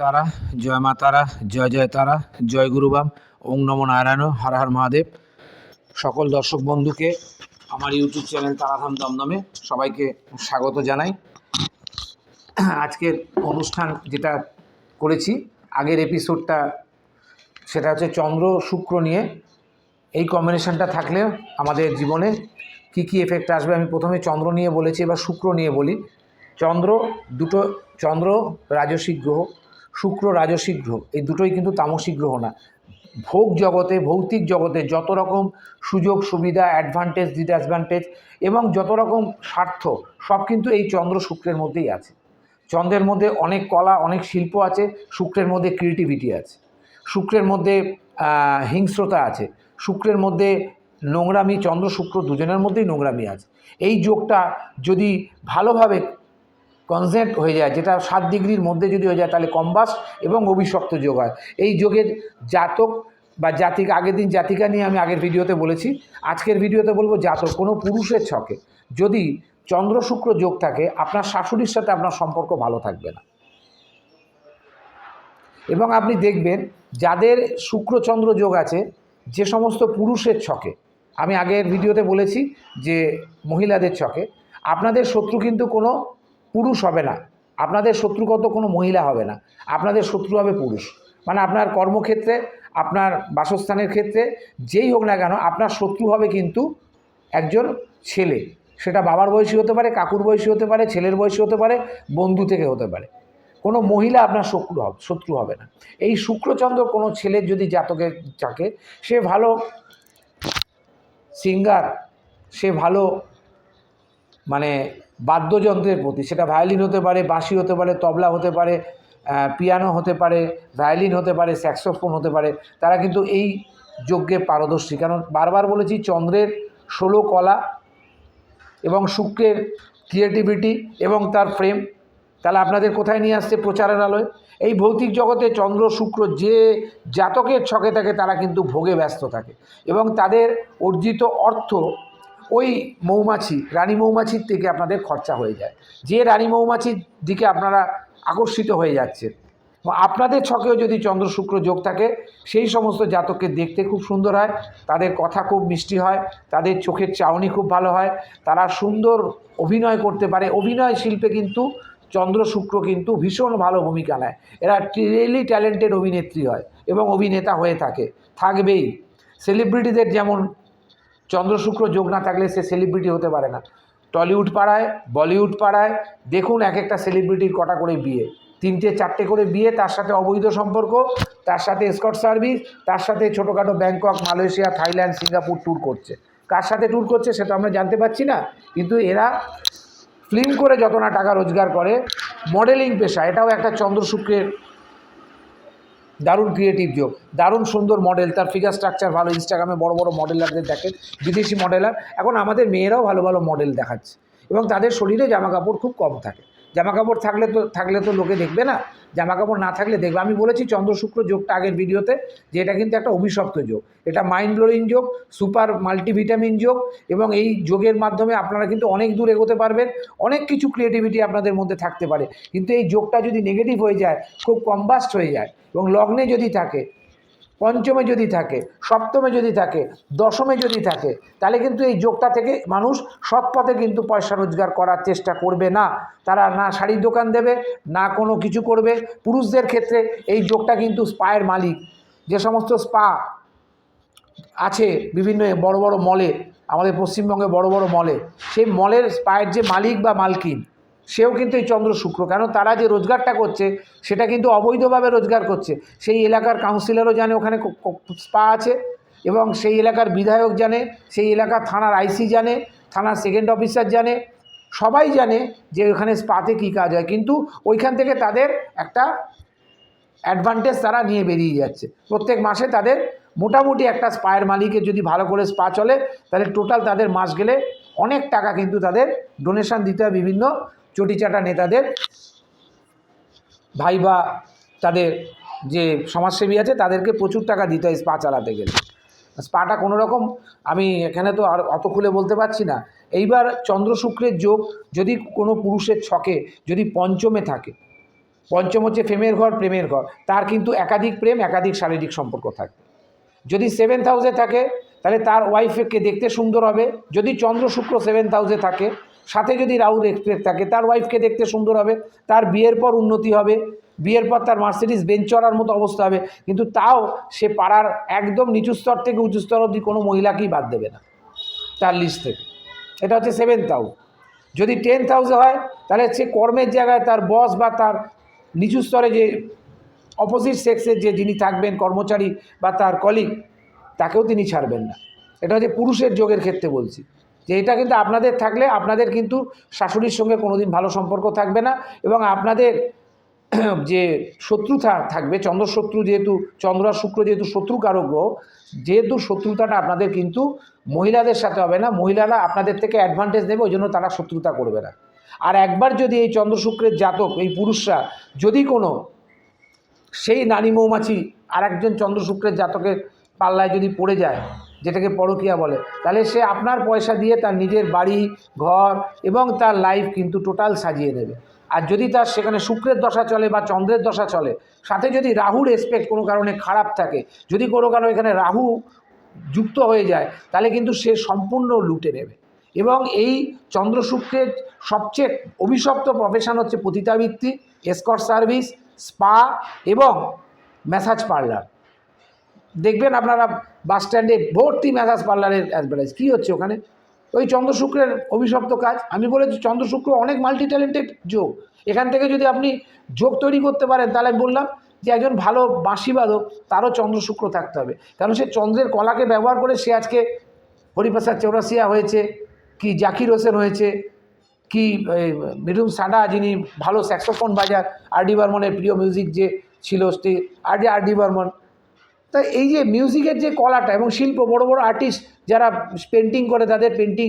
তারা, জয় মা তারা, জয় জয় তারা, জয় গুরুবাম ওং নম নারায়ণ, হর হর মহাদেব। সকল দর্শক বন্ধুকে আমার ইউটিউব চ্যানেল তারাধাম দমদমে সবাইকে স্বাগত জানাই। আজকের অনুষ্ঠান যেটা করেছি, আগের এপিসোডটা, সেটা হচ্ছে চন্দ্র, শুক্র নিয়ে। এই কম্বিনেশনটা থাকলে আমাদের জীবনে কি কি এফেক্ট আসবে, আমি প্রথমে চন্দ্র নিয়ে বলেছি, এবার শুক্র নিয়ে বলি। চন্দ্র, দুটো, চন্দ্র, রাজসিক গ্রহ। শুক্র রাজসিক গ্রহ। এই দুটোই কিন্তু তামসিক গ্রহ না। ভোগ জগতে, ভৌতিক জগতে যত রকম সুযোগ, সুবিধা অ্যাডভান্টেজ ডিসঅ্যাডভান্টেজ এবং যত রকম স্বার্থ, সব কিন্তু এই চন্দ্র শুক্রের মধ্যেই আছে। চন্দ্রের মধ্যে অনেক কলা, অনেক শিল্প আছে, শুক্রের মধ্যে ক্রিয়েটিভিটি আছে। শুক্রের মধ্যে হিংস্রতা আছে। শুক্রের মধ্যে নোংরামি, চন্দ্র শুক্র দুজনের মধ্যেই নোংরামি আছে। এই যোগটা যদি ভালোভাবে কনসেন্ট হয়ে যায়, যেটা সাত ডিগ্রির মধ্যে যদি হয়ে যায় তাহলে কম্বাস এবং অভিশপ্ত যোগ হয়। এই যোগের জাতক বা জাতিকা, আগের দিন জাতিকা নিয়ে আমি আগের ভিডিওতে বলেছি, আজকের ভিডিওতে বলব জাতক কোনো পুরুষের ছকে। যদি চন্দ্র শুক্র যোগ থাকে, আপনার শাশুড়ির সাথে আপনার সম্পর্ক ভালো থাকবে না। এবং আপনি দেখবেন যাদের শুক্রচন্দ্র যোগ আছে, যে সমস্ত পুরুষের ছকে, আমি আগের ভিডিওতে বলেছি যে মহিলাদের ছকে, আপনাদের শত্রু কিন্তু কোনো পুরুষ হবে না। আপনাদের শত্রুগত কোনো মহিলা হবে না। আপনাদের শত্রু হবে পুরুষ। মানে আপনার কর্মক্ষেত্রে, আপনার বাসস্থানের ক্ষেত্রে, যেই হোক না কেন আপনার শত্রু হবে কিন্তু একজন ছেলে। সেটা বাবার বয়সী হতে পারে, কাকুর বয়সী হতে পারে, ছেলের বয়সী হতে পারে, বন্ধু থেকে হতে পারে। কোনো মহিলা আপনার শত্রু হবে শত্রু হবে না। এই শুক্রচন্দ্র কোনো ছেলের যদি জাতকের চাকে, সে ভালো সিঙ্গার, সে ভালো মানে বাদ্যযন্ত্রের প্রতি। সেটা ভায়োলিন হতে পারে, বাঁশি হতে পারে, তবলা হতে পারে পিয়ানো হতে পারে, ভায়োলিন হতে পারে, স্যাক্সোফোন হতে পারে, তারা কিন্তু এই যজ্ঞে পারদর্শী। কারণ বারবার বলেছি, চন্দ্রের ষোলো কলা এবং শুক্রের ক্রিয়েটিভিটি এবং তার ফ্রেম, তাহলে আপনাদের কোথায় নিয়ে আসছে প্রচারের আলোয়? এই ভৌতিক জগতে চন্দ্র, শুক্র যে জাতকের ছকে থাকে, তারা কিন্তু ভোগে ব্যস্ত থাকে এবং তাদের অর্জিত অর্থ ওই মৌমাছি, রানী মৌমাছির থেকে আপনাদের খরচা হয়ে যায়। যে রানী মৌমাছির দিকে আপনারা আকর্ষিত হয়ে যাচ্ছে আপনাদের ছকেও যদি চন্দ্র শুক্র যোগ থাকে, সেই সমস্ত জাতককে দেখতে খুব সুন্দর হয়, তাদের কথা খুব মিষ্টি হয়, তাদের চোখের চাউনি খুব ভালো হয়, তারা সুন্দর অভিনয় করতে পারে। অভিনয় শিল্পে কিন্তু চন্দ্র শুক্র কিন্তু ভীষণ ভালো ভূমিকা নেয়। এরা রিয়েলি ট্যালেন্টেড অভিনেত্রী হয় এবং অভিনেতা হয়ে থাকে। থাকবেই। সেলিব্রিটিদের যেমন চন্দ্র শুক্র যোগ না থাকলে সে সেলিব্রিটি হতে পারে না। টলিউড পাড়ায়, বলিউড পাড়ায়, দেখুন এক একটা সেলিব্রিটির কটা করে বিয়ে। তিনটে, চারটে করে বিয়ে, তার সাথে অবৈধ সম্পর্ক, তার সাথে স্কট সার্ভিস তার সাথে ছোটোখাটো Bangkok, Malaysia, Thailand, Singapore tour করছে। কার সাথে ট্যুর করছে সেটা আমরা জানতে পারছি না, কিন্তু এরা ফিল্ম করে যত না টাকা রোজগার করে মডেলিং পেশা, এটাও একটা চন্দ্র শুক্রের দারুণ ক্রিয়েটিভ যোগ দারুণ সুন্দর মডেল তার ফিগার স্ট্রাকচার ভালো ইনস্টাগ্রামে বড় বড় মডেলারদের দেখেন বিদেশি মডেলার এখন আমাদের মেয়েরাও ভালো ভালো মডেল দেখাচ্ছে। এবং তাদের শরীরে জামা কাপড় খুব কম থাকে। জামা কাপড় থাকলে তো থাকলে তো লোকে দেখবে না। জামা কাপড় না থাকলে দেখবে। আমি বলেছি চন্দ্র শুক্র যোগটা আগের ভিডিওতে, যে এটা কিন্তু একটা অভিশপ্ত যোগ। এটা মাইন্ড ব্লোয়িং যোগ সুপার মাল্টিভিটামিন যোগ, এবং এই যোগের মাধ্যমে আপনারা কিন্তু অনেক দূর এগোতে পারবেন, অনেক কিছু ক্রিয়েটিভিটি আপনাদের মধ্যে থাকতে পারে। কিন্তু এই যোগটা যদি নেগেটিভ হয়ে যায়, খুব কম্বাস্ট হয়ে যায়, এবং লগ্নে যদি থাকে পঞ্চমে যদি থাকে, সপ্তমে যদি থাকে, দশমে যদি থাকে, তাহলে কিন্তু এই যোগটা থেকে মানুষ সৎ পথে কিন্তু পয়সা রোজগার করার চেষ্টা করবে না। তারা না শাড়ির দোকান দেবে, না কোনো কিছু করবে। পুরুষদের ক্ষেত্রে এই যোগটা কিন্তু স্পায়ের মালিক। যে সমস্ত স্পা আছে বিভিন্ন বড় বড় মলে, আমাদের পশ্চিমবঙ্গে বড় বড় মলে, সেই মলের স্পায়ের যে মালিক বা মালকিন সেও কিন্তু এই চন্দ্র শুক্র। কেন? তারা যে রোজগারটা করছে, সেটা কিন্তু অবৈধভাবে রোজগার করছে। সেই এলাকার কাউন্সিলরও জানে ওখানে স্পা আছে এবং সেই এলাকার বিধায়ক জানে, সেই এলাকার থানার আইসি জানে, থানার সেকেন্ড অফিসার জানে, সবাই জানে যে ওখানে স্পাতে কী কাজ হয়। কিন্তু ওইখান থেকে তাদের একটা অ্যাডভান্টেজ তারা নিয়ে বেরিয়ে যাচ্ছে। প্রত্যেক মাসে তাদের মোটামুটি একটা স্পায়ের মালিকের যদি ভালো করে স্পা চলে, তাহলে টোটাল তাদের মাস গেলে অনেক টাকা কিন্তু তাদের ডোনেশন দিতে হয় বিভিন্ন চটিচাটা নেতাদের ভাই বা তাদের যে সমাজসেবী আছে, তাদেরকে প্রচুর টাকা দিতে হয় স্পা চালাতে গেলে। স্পাটা কোনো রকম আমি এখানে তো আর অত খুলে বলতে পারছি না। এইবার চন্দ্র শুক্রের যোগ যদি কোনো পুরুষের ছকে, যদি পঞ্চমে থাকে, পঞ্চম হচ্ছে প্রেমের ঘর প্রেমের ঘর, তার কিন্তু একাধিক প্রেম, একাধিক শারীরিক সম্পর্ক থাকে। যদি সেভেন্থ হাউসে থাকে, তাহলে তার ওয়াইফকে দেখতে সুন্দর হবে। যদি চন্দ্র শুক্র সেভেন্থ হাউসে থাকে সাথে যদি রাহুর এক্সপ্রেস থাকে, তার ওয়াইফকে দেখতে সুন্দর হবে, তার বিয়ের পর উন্নতি হবে, বিয়ের পর তার মার্সিডিস বেঞ্চ চড়ার মতো অবস্থা হবে, কিন্তু তাও সে পাড়ার একদম নিচু স্তর থেকে উঁচু স্তর অবধি কোনো মহিলাকেই বাদ দেবে না, তার লিস্ট থেকে। এটা হচ্ছে সেভেন্থ হাউস যদি টেন্থ হাউসে হয়, তাহলে সে কর্মের জায়গায় তার বস বা তার নিচু স্তরে যে অপোজিট সেক্সের যে যিনি থাকবেন, কর্মচারী বা তার কলিগ তাকেও তিনি ছাড়বেন না। এটা হচ্ছে পুরুষের যোগের ক্ষেত্রে বলছি। যে এটা কিন্তু আপনাদের থাকলে আপনাদের কিন্তু শাশুড়ির সঙ্গে কোনোদিন ভালো সম্পর্ক থাকবে না এবং আপনাদের যে শত্রুতা থাকবে, চন্দ্রশত্রু যেহেতু, চন্দ্র আর শুক্র যেহেতু শত্রু কারক গ্রহ, যেহেতু শত্রুতাটা আপনাদের কিন্তু মহিলাদের সাথে হবে না, মহিলারা আপনাদের থেকে অ্যাডভান্টেজ নেবে ওই জন্য তারা শত্রুতা করবে না। আর একবার যদি এই চন্দ্র শুক্রের জাতক, এই পুরুষরা যদি কোনো সেই নারী মৌমাছি আর একজন চন্দ্র শুক্রের জাতকের পাল্লায় যদি পড়ে যায় যেটাকে পরকিয়া বলে। তাহলে সে আপনার পয়সা দিয়ে তার নিজের বাড়ি, ঘর এবং তার লাইফ কিন্তু টোটাল সাজিয়ে দেবে। আর যদি তার সেখানে শুক্রের দশা চলে বা চন্দ্রের দশা চলে, সাথে যদি রাহুর এসপেক্ট কোনো কারণে খারাপ থাকে, যদি কোনো কারণে এখানে রাহু যুক্ত হয়ে যায়, তাহলে কিন্তু সে সম্পূর্ণ লুটে নেবে। এবং এই চন্দ্র শুক্রের সবচেয়ে অভিশপ্ত প্রফেশন হচ্ছে পতিতাবৃত্তি এসকট সার্ভিস স্পা এবং ম্যাসাজ পার্লার দেখবেন আপনারা বাস স্ট্যান্ডে ভর্তি ম্যাসাজ পার্লারের অ্যাডভার্টাইজ কী হচ্ছে ওখানে? ওই চন্দ্র শুক্রের অভিশপ্ত কাজ। আমি বলেছি চন্দ্র শুক্র অনেক মাল্টি ট্যালেন্টেড যোগ। এখান থেকে যদি আপনি যোগ তৈরি করতে পারেন, তাহলে আমি বললাম যে একজন ভালো বাঁশিবাদক, তারও চন্দ্র শুক্র থাকতে হবে। কারণ সে চন্দ্রের কলাকে ব্যবহার করে সে আজকে হরিপ্রসাদ চৌরাসিয়া হয়েছে, কি জাকির হোসেন হয়েছে, কি মৃদুম সাডা, যিনি ভালো স্যাক্সোফোন বাজার আর ডি বর্মনের প্রিয় মিউজিক যে ছিল, সে R D R D Burman. তা এই যে মিউজিকের যে কলাটা এবং শিল্প, বড় বড় আর্টিস্ট যারা পেন্টিং করে, তাদের পেন্টিং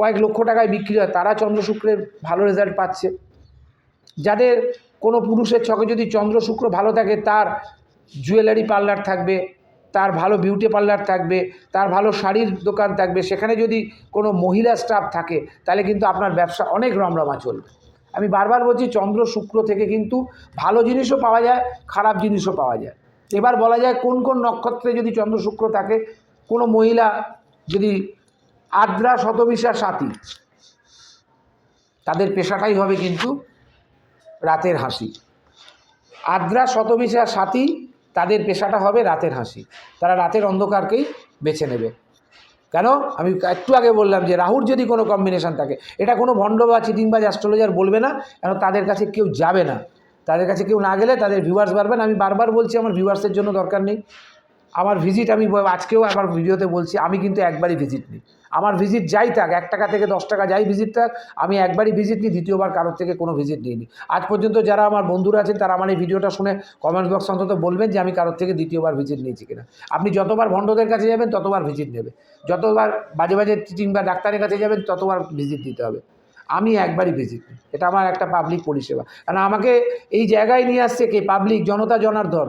কয়েক লক্ষ টাকায় বিক্রি হয়, তারা চন্দ্র শুক্রের ভালো রেজাল্ট পাচ্ছে। যাদের কোনো পুরুষের ছকে যদি চন্দ্র শুক্র ভালো থাকে, তার জুয়েলারি পার্লার থাকবে, তার ভালো বিউটি পার্লার থাকবে, তার ভালো শাড়ির দোকান থাকবে, সেখানে যদি কোনো মহিলা স্টাফ থাকে, তাহলে কিন্তু আপনার ব্যবসা অনেক রমরমা চলবে। আমি বারবার বলছি চন্দ্র শুক্র থেকে কিন্তু ভালো জিনিসও পাওয়া যায়, খারাপ জিনিসও পাওয়া যায়। এবার বলা যায় কোন কোন নক্ষত্রে যদি চন্দ্র শুক্র থাকে, কোনো মহিলা যদি আদ্রা শতবিশা সাথী, তাদের পেশাটাই হবে কিন্তু রাতের হাসি। আদ্রা শতবিশা সাথী, তাদের পেশাটা হবে রাতের হাসি। তারা রাতের অন্ধকারকেই বেছে নেবে। কেন? আমি একটু আগে বললাম যে রাহুর যদি কোনো কম্বিনেশন থাকে, এটা কোনো ভণ্ড বা চিটিংবাজ অ্যাস্ট্রোলজার বলবে না, কেন তাদের কাছে কেউ যাবে না। তাদের কাছে কেউ না গেলে তাদের ভিউয়ার্স বাড়বে না। আমি বারবার বলছি, আমার ভিউয়ার্সের জন্য দরকার নেই। আমার ভিজিট আমি আজকেও আমার ভিডিওতে বলছি, আমি কিন্তু একবারই ভিজিট নিই। আমার ভিজিট যাই থাক, এক টাকা থেকে দশ টাকা যাই ভিজিট থাক, আমি একবারই ভিজিট নিই, দ্বিতীয়বার কারোর থেকে কোনো ভিজিট নিইনি। আজ পর্যন্ত যারা আমার বন্ধুরা আছেন, তারা আমার এই ভিডিওটা শুনে কমেন্ট বক্স অন্তত বলবেন যে, আমি কারোর থেকে দ্বিতীয়বার ভিজিট নিয়েছি কিনা। আপনি যতবার ভণ্ডদের কাছে যাবেন, ততবার ভিজিট নেবে। যতবার বাজে বাজে টিচিং বা ডাক্তারের কাছে যাবেন, ততবার ভিজিট দিতে হবে। আমি একবারই ভিজিট এটা আমার একটা পাবলিক পরিষেবা। কারণ আমাকে এই জায়গায় নিয়ে আসছে কে? পাবলিক জনতা, জনার্দন।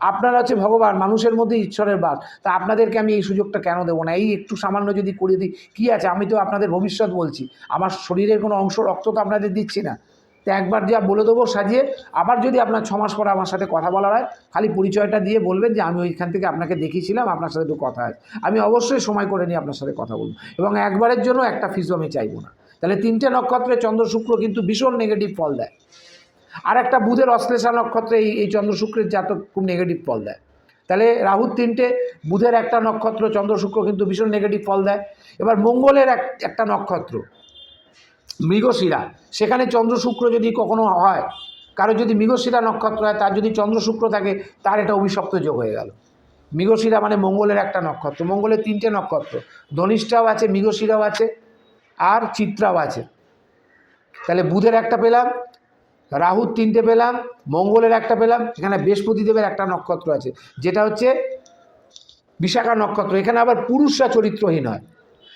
আপনারা হচ্ছে ভগবান, মানুষের মধ্যে ঈশ্বরের বাস। তা আপনাদেরকে আমি এই সুযোগটা কেন দেবো না? এই একটু সামান্য যদি করে দিই, কী আছে? আমি তো আপনাদের ভবিষ্যৎ বলছি। আমার শরীরের কোনো অংশ রক্ত তো আপনাদের দিচ্ছি না। তো একবার যা বলে দেবো সাজিয়ে, আবার যদি আপনার ছ মাস পরে আমার সাথে কথা বলার হয়, খালি পরিচয়টা দিয়ে বলবেন যে আমি ওইখান থেকে আপনাকে দেখিয়েছিলাম, আপনার সাথে একটু কথা আছে। আমি অবশ্যই সময় করে নিয়ে আপনার সাথে কথা বলব। এবং একবারের জন্য একটা ফিজও আমি চাইব না। তাহলে তিনটে নক্ষত্রে চন্দ্র শুক্র কিন্তু ভীষণ নেগেটিভ ফল দেয়। আর একটা বুধের অশ্লেষা নক্ষত্রে এই এই চন্দ্র শুক্রের জাতক খুব নেগেটিভ ফল দেয়। তাহলে রাহুর তিনটে, বুধের একটা নক্ষত্র, চন্দ্র শুক্র কিন্তু ভীষণ নেগেটিভ ফল দেয়। এবার মঙ্গলের এক একটা নক্ষত্র, মৃগশিরা, সেখানে চন্দ্র শুক্র যদি কখনো হয় কারও যদি মৃগশিরা নক্ষত্র হয়, তার যদি চন্দ্র শুক্র থাকে, তার এটা অভিশপ্ত যোগ হয়ে গেল। মৃগশিরা মানে মঙ্গলের একটা নক্ষত্র, মঙ্গলের তিনটে নক্ষত্র, ধনিষ্ঠাও আছে, মৃগশিরাও আছে। আর চিত্রাও আছে। তাহলে বুধের একটা পেলাম, রাহুর তিনটে পেলাম, মঙ্গলের একটা পেলাম, এখানে বৃহস্পতিদেবের একটা নক্ষত্র আছে, যেটা হচ্ছে বিশাখা নক্ষত্র। এখানে আবার পুরুষরা চরিত্রহীন হয়।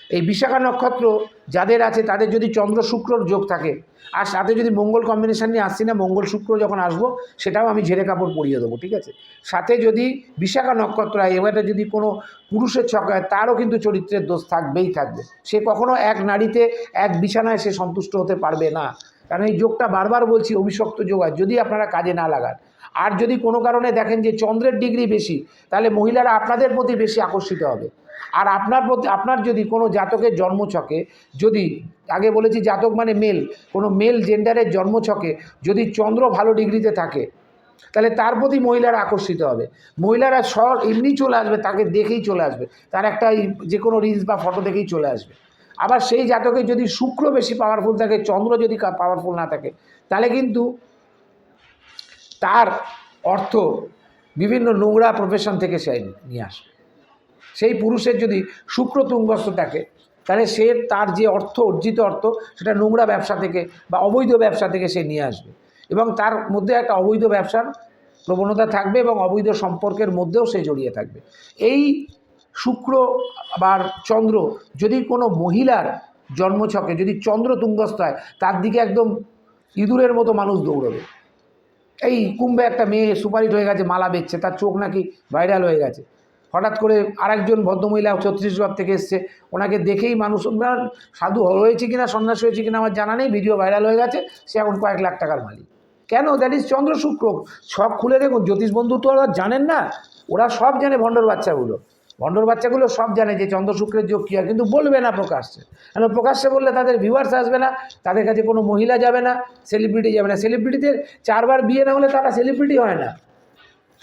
এই বিশাখা নক্ষত্র যাদের আছে, তাদের যদি চন্দ্র শুক্রর যোগ থাকে, আর সাথে যদি মঙ্গল কম্বিনেশন নিয়ে আসছি না, মঙ্গল শুক্র যখন আসব, সেটাও আমি ঝেড়ে কাপড় পরিয়ে দেবো, ঠিক আছে? সাথে যদি বিশাখা নক্ষত্র হয়, এবারে যদি কোনো পুরুষের ছক হয়, তারও কিন্তু চরিত্রের দোষ থাকবেই থাকবে। সে কখনো এক নারীতে, এক বিছানায় সে সন্তুষ্ট হতে পারবে না। কারণ এই যোগটা বারবার বলছি, অভিশপ্ত যোগ হয়, যদি আপনারা কাজে না লাগান। আর যদি কোনো কারণে দেখেন যে চন্দ্রের ডিগ্রি বেশি, তাহলে মহিলারা আপনাদের প্রতি বেশি আকর্ষিত হবে। আর আপনার প্রতি আপনার যদি কোনো জাতকের জন্মছকে যদি, আগে বলেছি জাতক মানে মেল কোনো মেল জেন্ডারের জন্মছকে যদি চন্দ্র ভালো ডিগ্রিতে থাকে, তাহলে তার প্রতি মহিলারা আকর্ষিত হবে। মহিলারা সর এমনি চলে আসবে, তাকে দেখেই চলে আসবে। তার একটা যে কোনো রিলস বা ফটো দেখেই চলে আসবে। আবার সেই জাতকে যদি শুক্র বেশি পাওয়ারফুল থাকে, চন্দ্র যদি পাওয়ারফুল না থাকে, তাহলে কিন্তু তার অর্থ বিভিন্ন নোংরা প্রফেশন থেকে সে নিয়ে আসবে। সেই পুরুষের যদি শুক্র তুঙ্গস্থ থাকে, তাহলে সে তার যে অর্থ, অর্জিত অর্থ, সেটা নোংরা ব্যবসা থেকে বা অবৈধ ব্যবসা থেকে সে নিয়ে আসবে। এবং তার মধ্যে একটা অবৈধ ব্যবসার প্রবণতা থাকবে এবং অবৈধ সম্পর্কের মধ্যেও সে জড়িয়ে থাকবে। এই শুক্র আবার চন্দ্র যদি কোনো মহিলার জন্মছকে যদি চন্দ্র তুঙ্গস্থ হয়, তার দিকে একদম ইঁদুরের মতো মানুষ দৌড়বে। এই কুম্ভে একটা মেয়ে সুপারিট হয়ে গেছে, মালা বেচছে, তার চোখ নাকি ভাইরাল হয়ে গেছে। হঠাৎ করে আরেকজন ভদ্রমহিলা ছত্তিশগড় থেকে এসছে। ওনাকে দেখেই মানুষ সাধু হয়েছে কিনা, সন্ন্যাস হয়েছে কিনা আমার জানা নেই, ভিডিও ভাইরাল হয়ে গেছে, সে এখন কয়েক লাখ টাকার মালিক। কেন? দ্যাট ইজ চন্দ্র শুক্র। সব খুলে দেখুন, জ্যোতিষ বন্ধু তো ওরা জানেন না, ওরা সব জানে ভণ্ডর বাচ্চাগুলো। ভণ্ডর বাচ্চাগুলো সব জানে যে চন্দ্র শুক্রের যোগ কী হয়, কিন্তু বলবে না প্রকাশ্যে। কারণ প্রকাশ্যে বললে তাদের ভিউয়ার্স আসবে না, তাদের কাছে কোনো মহিলা যাবে না সেলিব্রিটি যাবে না। সেলিব্রিটিদের চারবার বিয়ে না হলে তারা সেলিব্রিটি হয় না।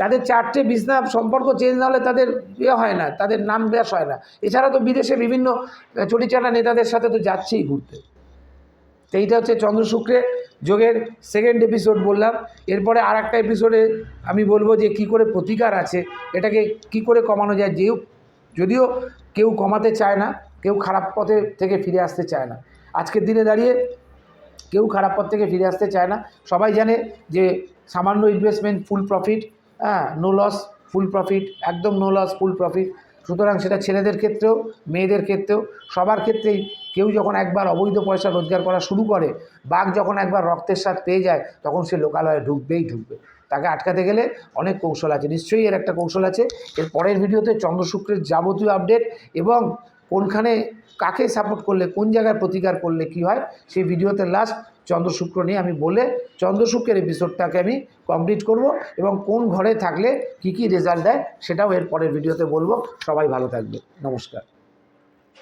তাদের চারটে বিজনা সম্পর্ক চেঞ্জ না হলে তাদের ইয়ে হয় না, তাদের নাম ব্যাস হয় না। এছাড়া তো বিদেশে বিভিন্ন চটিচাটা নেতাদের সাথে তো যাচ্ছেই ঘুরতে। তো এইটা হচ্ছে চন্দ্র শুক্রে যোগের সেকেন্ড এপিসোড বললাম। এরপরে আর একটা এপিসোডে আমি বলব যে কি করে প্রতিকার আছে, এটাকে কি করে কমানো যায় যেও যদিও কেউ কমাতে চায় না, কেউ খারাপ পথে থেকে ফিরে আসতে চায় না। আজকের দিনে দাঁড়িয়ে কেউ খারাপ পথ থেকে ফিরে আসতে চায় না। সবাই জানে যে সামান্য ইনভেস্টমেন্ট ফুল প্রফিট হ্যাঁ নো লস ফুল প্রফিট একদম নো লস ফুল প্রফিট সুতরাং সেটা ছেলেদের ক্ষেত্রেও, মেয়েদের ক্ষেত্রেও, সবার ক্ষেত্রেই কেউ যখন একবার অবৈধ পয়সা রোজগার করা শুরু করে, বাঘ যখন একবার রক্তের স্বাদ পেয়ে যায়, তখন সে লোকালয়ে ঢুকবেই ঢুকবে। তাকে আটকাতে গেলে অনেক কৌশল আছে, নিশ্চয়ই এর একটা কৌশল আছে। এর পরের ভিডিওতে চন্দ্র শুক্রের যাবতীয় আপডেট এবং কোনখানে, কাকে সাপোর্ট করলে, কোন জায়গায় প্রতিকার করলে কি হয়, সেই ভিডিওতে লাস্ট চন্দ্রশুক্র নিয়ে আমি বলে চন্দ্রশুক্রের এপিসোডটাকে আমি কমপ্লিট করব এবং কোন ঘরে থাকলে কি কি রেজাল্ট দেয় সেটাও এর পরের ভিডিওতে বলব। সবাই ভালো থাকবে। নমস্কার।